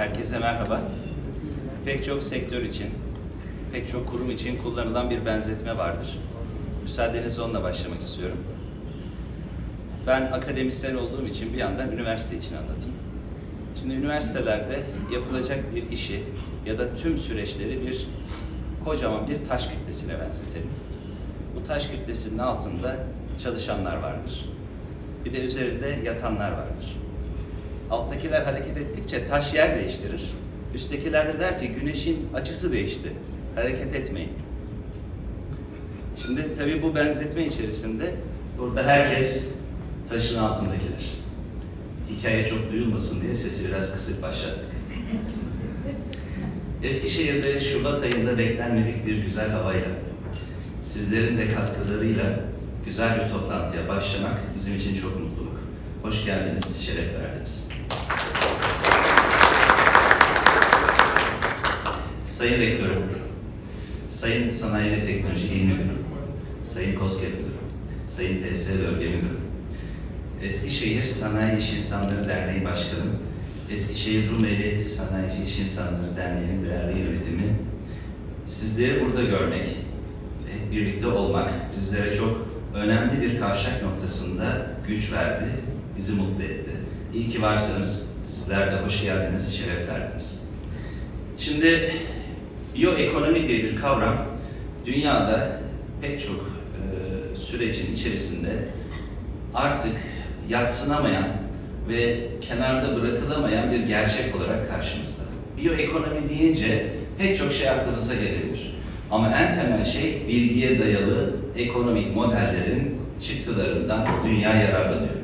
Herkese merhaba. Pek çok sektör için, pek çok kurum için kullanılan bir benzetme vardır. Müsaadenizle onunla başlamak istiyorum. Ben akademisyen olduğum için bir yandan üniversite için anlatayım. Şimdi üniversitelerde yapılacak bir işi ya da tüm süreçleri bir kocaman bir taş kütlesine benzetelim. Bu taş kütlesinin altında çalışanlar vardır. Bir de üzerinde yatanlar vardır. Alttakiler hareket ettikçe taş yer değiştirir. Üsttekiler de der ki güneşin açısı değişti. Hareket etmeyin. Şimdi tabii bu benzetme içerisinde burada herkes taşın altındakiler. Hikaye çok duyulmasın diye sesi biraz kısık başlattık. Eskişehir'de Şubat ayında beklenmedik bir güzel havayla, sizlerin de katkılarıyla güzel bir toplantıya başlamak bizim için çok mutluluk. Hoş geldiniz, şeref verdiniz. Sayın Rektörüm, Sayın Sanayi ve Teknoloji İl Müdürüm, Sayın KOSGEB Müdürüm, Sayın TS Bölge Müdürüm, Eskişehir Sanayi İş İnsanları Derneği Başkanı, Eskişehir Rumeli Sanayici İş İnsanları Derneği'nin değerli yönetimi, sizleri burada görmek, hep birlikte olmak bizlere çok önemli bir kavşak noktasında güç verdi, bizi mutlu etti. İyi ki varsınız, sizler de hoş geldiniz, şeref verdiniz. Şimdi biyoekonomi diye bir kavram dünyada pek çok e, sürecin içerisinde artık yatsınamayan ve kenarda bırakılamayan bir gerçek olarak karşımızda. Biyoekonomi deyince pek çok şey aklımıza gelebilir. Ama en temel şey bilgiye dayalı ekonomik modellerin çıktılarından dünya yararlanıyor.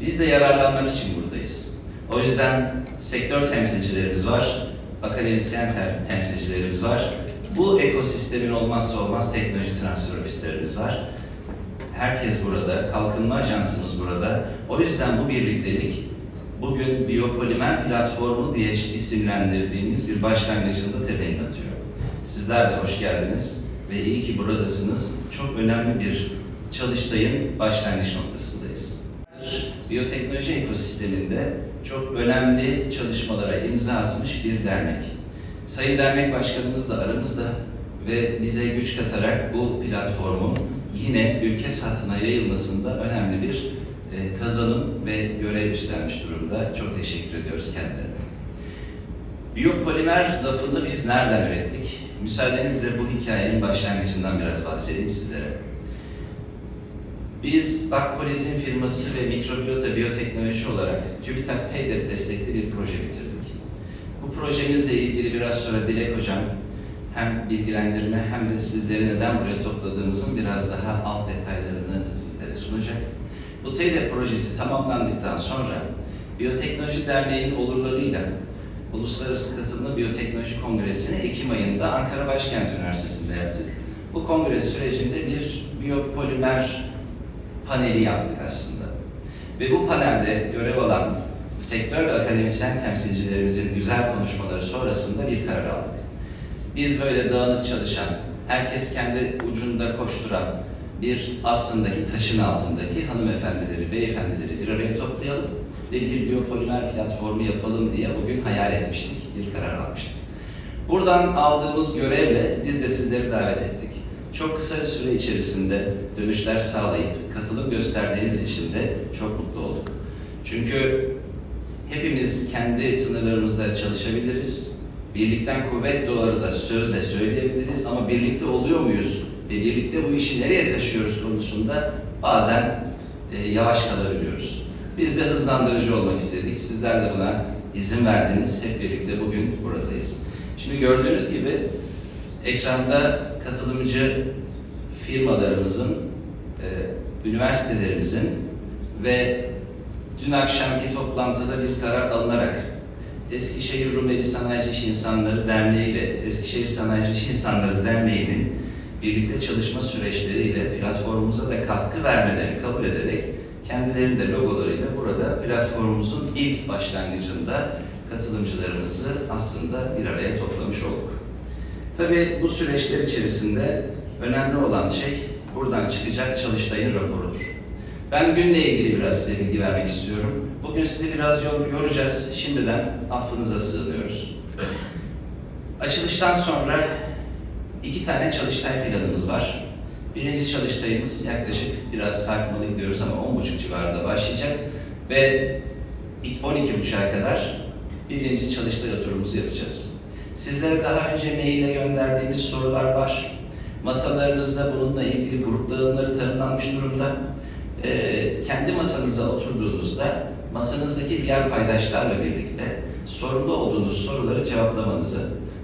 Biz de yararlanmak için buradayız. O yüzden sektör temsilcilerimiz var, akademisyen te- temsilcilerimiz var. Bu ekosistemin olmazsa olmaz teknoloji transfer ofislerimiz var. Herkes burada, kalkınma ajansımız burada. O yüzden bu birliktelik bugün biyopolimer platformu diye isimlendirdiğimiz bir başlangıcında temelini atıyor. Sizler de hoş geldiniz ve iyi ki buradasınız. Çok önemli bir çalıştayın başlangıç noktasındayız. Biyoteknoloji ekosisteminde çok önemli çalışmalara imza atmış bir dernek. Sayın Dernek Başkanımız da aramızda ve bize güç katarak bu platformun yine ülke satına yayılmasında önemli bir e, kazanım ve görev üstlenmiş durumda. Çok teşekkür ediyoruz kendilerine. Biyopolimer lafını biz nereden ürettik? Müsaadenizle bu hikayenin başlangıcından biraz bahsedeyim sizlere. Biz Bakpoliz'in firması ve mikrobiyota biyoteknoloji olarak TÜBİTAK TEDET destekli bir proje bitirdik. Bu projemizle ilgili biraz sonra Dilek Hocam hem bilgilendirme hem de sizleri neden buraya topladığımızın biraz daha alt detaylarını sizlere sunacak. Bu TEDET projesi tamamlandıktan sonra Biyoteknoloji Derneği'nin olurlarıyla Uluslararası Katılımlı Biyoteknoloji Kongresi'ni Ekim ayında Ankara Başkent Üniversitesi'nde yaptık. Bu kongre sürecinde bir biyopolimer paneli yaptık aslında. Ve bu panelde görev alan sektör ve akademisyen temsilcilerimizin güzel konuşmaları sonrasında bir karar aldık. Biz böyle dağınık çalışan, herkes kendi ucunda koşturan bir aslındaki taşın altındaki hanımefendileri, beyefendileri bir araya toplayalım ve bir biyopolimer platformu yapalım diye bugün hayal etmiştik, bir karar almıştık. Buradan aldığımız görevle biz de sizleri davet ettik. Çok kısa bir süre içerisinde dönüşler sağlayıp katılım gösterdiğiniz için de çok mutlu olduk. Çünkü hepimiz kendi sınırlarımızda çalışabiliriz. Birlikten kuvvet doğarı da sözle söyleyebiliriz ama birlikte oluyor muyuz ve birlikte bu işi nereye taşıyoruz konusunda bazen e, yavaş kalabiliyoruz. Biz de hızlandırıcı olmak istedik. Sizler de buna izin verdiniz. Hep birlikte bugün buradayız. Şimdi gördüğünüz gibi ekranda katılımcı firmalarımızın, e, üniversitelerimizin ve dün akşamki toplantıda bir karar alınarak Eskişehir Rumeli Sanayici İş İnsanları Derneği ile Eskişehir Sanayici İş İnsanları Derneği'nin birlikte çalışma süreçleriyle platformumuza da katkı vermelerini kabul ederek kendilerinin de logolarıyla burada platformumuzun ilk başlangıcında katılımcılarımızı aslında bir araya toplamış olduk. Tabii bu süreçler içerisinde önemli olan şey buradan çıkacak çalıştayın raporudur. Ben günle ilgili biraz size bilgi vermek istiyorum. Bugün sizi biraz yor- yoracağız. Şimdiden affınıza sığınıyoruz. Açılıştan sonra iki tane çalıştay planımız var. Birinci çalıştayımız yaklaşık biraz sarkmalı gidiyoruz ama 10.30 civarında başlayacak ve 12.30'a kadar birinci çalıştay oturumumuzu yapacağız. Sizlere daha önce maille gönderdiğimiz sorular var. Masalarınızda bununla ilgili grup dağılımları tanımlanmış durumda. Ee, kendi masanıza oturduğunuzda masanızdaki diğer paydaşlarla birlikte sorumlu olduğunuz soruları cevaplamanızı,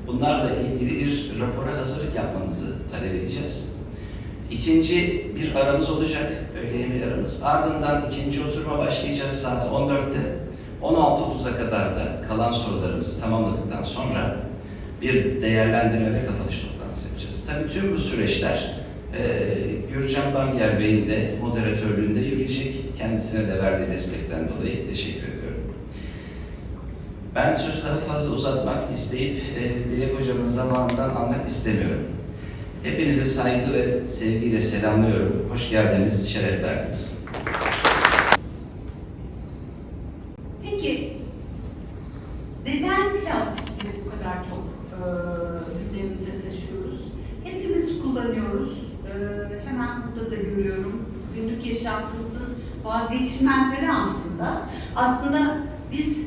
bunlarla ilgili bir rapora hazırlık yapmanızı talep edeceğiz. İkinci bir aramız olacak, öğle yemeği aramız. Ardından ikinci oturuma başlayacağız saat 14'te. 16.30'a kadar da kalan sorularımızı tamamladıktan sonra bir değerlendirme ve kapanış toplantısı yapacağız. Tabii tüm bu süreçler e, Gürcan Banger Bey'in de moderatörlüğünde yürüyecek. Kendisine de verdiği destekten dolayı teşekkür ediyorum. Ben sözü daha fazla uzatmak isteyip e, Dilek Hocam'ın zamanından almak istemiyorum. Hepinizi saygı ve sevgiyle selamlıyorum. Hoş geldiniz, şeref verdiniz. Peki neden plastikleri bu kadar çok e, gündemimize taşıyoruz? Hepimiz kullanıyoruz. E, hemen burada da görüyorum. Günlük yaşantımızın vazgeçilmezleri aslında. Aslında biz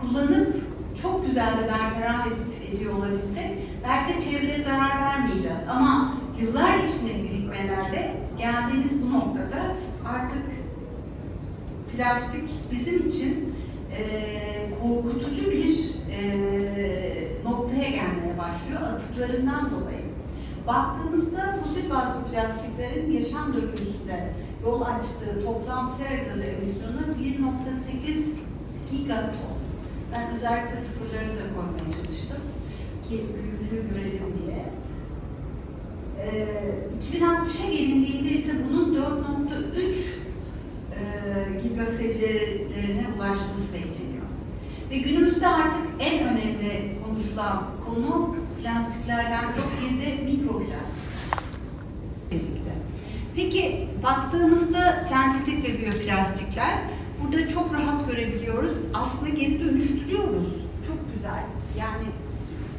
kullanıp çok güzel de bertaraf ed- ediyor olabilsek belki de çevreye zarar vermeyeceğiz. Ama yıllar içinde birikmelerle geldiğimiz bu noktada artık plastik bizim için eee, korkutucu bir eee, noktaya gelmeye başlıyor atıklarından dolayı. Baktığımızda fosil bazlı plastiklerin yaşam döngüsünde yol açtığı toplam sera gazı emisyonu 1.8 gigaton. Ben özellikle sıfırları da koymaya çalıştım ki büyüklüğü görelim diye. Ee, 2060'a gelindiğinde ise bunun 4.3 e, giga seviyelerine ulaşması bekleniyor. Ve günümüzde artık en önemli konuşulan konu plastiklerden çok bir de mikroplastik. Birlikte. Peki baktığımızda sentetik ve biyoplastikler burada çok rahat görebiliyoruz. Aslında geri dönüştürüyoruz. Çok güzel. Yani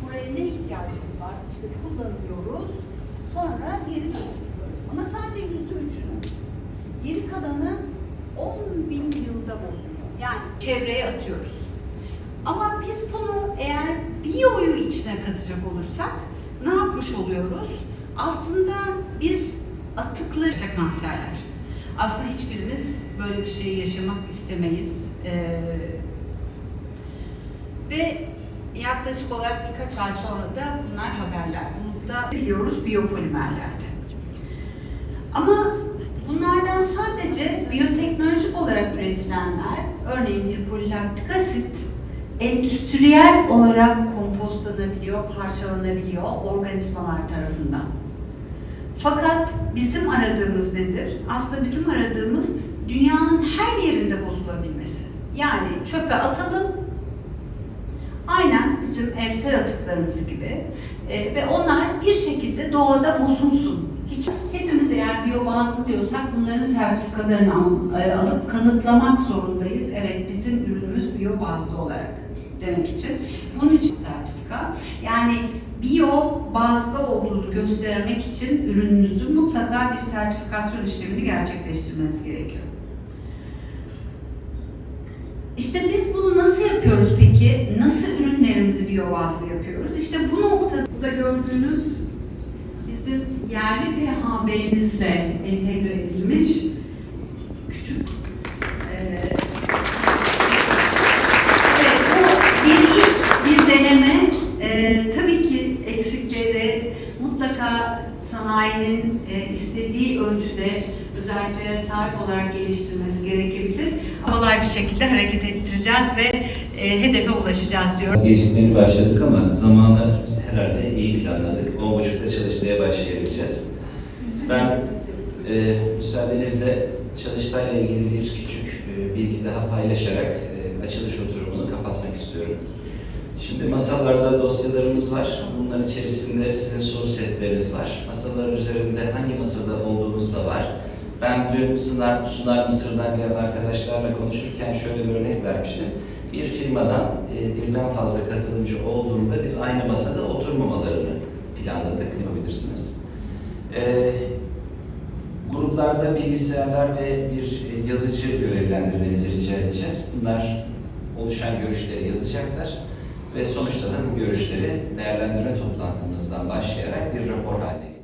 buraya ne ihtiyacımız var? İşte kullanıyoruz. Sonra geri dönüştürüyoruz. Ama sadece yüzde üçünü. Geri kalanı 10 bin yılda bozuluyor. Yani çevreye atıyoruz. Ama biz bunu eğer biyoyu içine katacak olursak ne yapmış oluyoruz? Aslında biz atıkları kanserler. Aslında hiçbirimiz böyle bir şey yaşamak istemeyiz. Ee, ve yaklaşık olarak birkaç ay sonra da bunlar haberler. Bunu da biliyoruz biyopolimerlerde. Ama bunlardan sadece biyoteknolojik olarak üretilenler, örneğin bir polilaktik asit, endüstriyel olarak kompostlanabiliyor, parçalanabiliyor organizmalar tarafından. Fakat bizim aradığımız nedir? Aslında bizim aradığımız dünyanın her yerinde bozulabilmesi. Yani çöpe atalım, aynen bizim evsel atıklarımız gibi E, ve onlar bir şekilde doğada bozulsun. Hiç hepimiz eğer biyobazlı diyorsak bunların sertifikalarını al- e, alıp kanıtlamak zorundayız. Evet bizim ürünümüz biyobazlı olarak demek için. Bunun için sertifika. Yani biyo bazda olduğunu göstermek için ürününüzün mutlaka bir sertifikasyon işlemini gerçekleştirmeniz gerekiyor. İşte biz bunu nasıl yapıyoruz peki? Nasıl ürünlerimizi biyobazlı yapıyoruz? İşte bu noktada gördüğünüz bizim yerli PHB'mizle entegre edilmiş sanayinin e, istediği ölçüde özelliklere sahip olarak geliştirmesi gerekebilir. Kolay bir şekilde hareket ettireceğiz ve e, hedefe ulaşacağız diyorum. Gecikmeli başladık ama zamanı herhalde iyi planladık. 10.30'da çalışmaya başlayabileceğiz. Ben e, müsaadenizle çalıştayla ilgili bir küçük e, bilgi daha paylaşarak e, açılış oturumunu kapatmak istiyorum. Şimdi masalarda dosyalarımız var. Bunların içerisinde sizin soru setleriniz var. Masaların üzerinde hangi masada olduğunuz da var. Ben dün Sınar, Sunar Mısır'dan gelen arkadaşlarla konuşurken şöyle bir örnek vermiştim. Bir firmadan e, birden fazla katılımcı olduğunda biz aynı masada oturmamalarını planladık, yapabilirsiniz. E, gruplarda bilgisayarlar ve bir e, yazıcı görevlendirmenizi rica edeceğiz. Bunlar oluşan görüşleri yazacaklar ve bu görüşleri değerlendirme toplantımızdan başlayarak bir rapor haline.